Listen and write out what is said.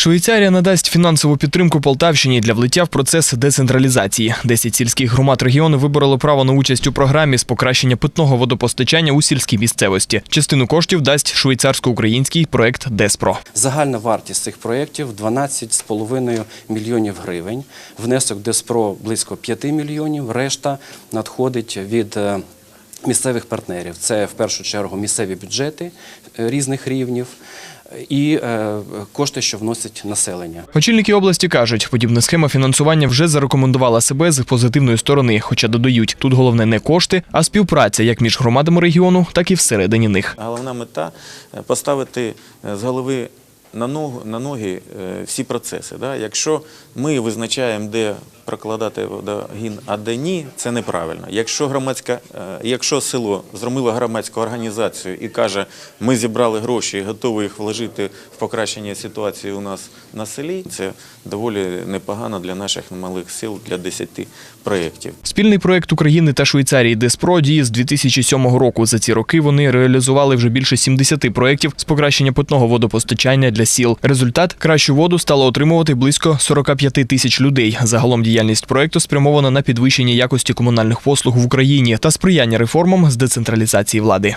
Швейцарія надасть фінансову підтримку Полтавщині для влиття в процес децентралізації. Десять сільських громад регіону вибороли право на участь у програмі з покращення питного водопостачання у сільській місцевості. Частину коштів дасть швейцарсько-український проект Деспро. Загальна вартість цих проєктів 12,5 мільйонів гривень. Внесок Деспро близько 5 мільйонів. Решта надходить від е, місцевих партнерів. Це в першу чергу місцеві бюджети е, різних рівнів і е, кошти, що вносить населення. Очільники області кажуть, подібна схема фінансування вже зарекомендувала себе з позитивної сторони. Хоча додають, тут головне не кошти, а співпраця як між громадами регіону, так і всередині них. Головна мета е, поставити е, з голови на ногу на ноги е, всі процеси. Да? Якщо ми визначаємо, де прокладати водогін, а де ні, це неправильно. Якщо громадська, е, якщо село зробило громадську організацію і каже, ми зібрали гроші і готові їх вложити в покращення ситуації у нас на селі, це доволі непогано для наших малих сил для 10 проєктів. Спільний проект України та Швейцарії Деспро діє з 2007 року. За ці роки вони реалізували вже більше 70 проєктів з покращення питного водопостачання для сіл. Результат кращу воду стало отримувати близько 45 тисяч людей. Загалом діяльність проекту спрямована на підвищення якості комунальних послуг в Україні та сприяння реформам з децентралізації влади.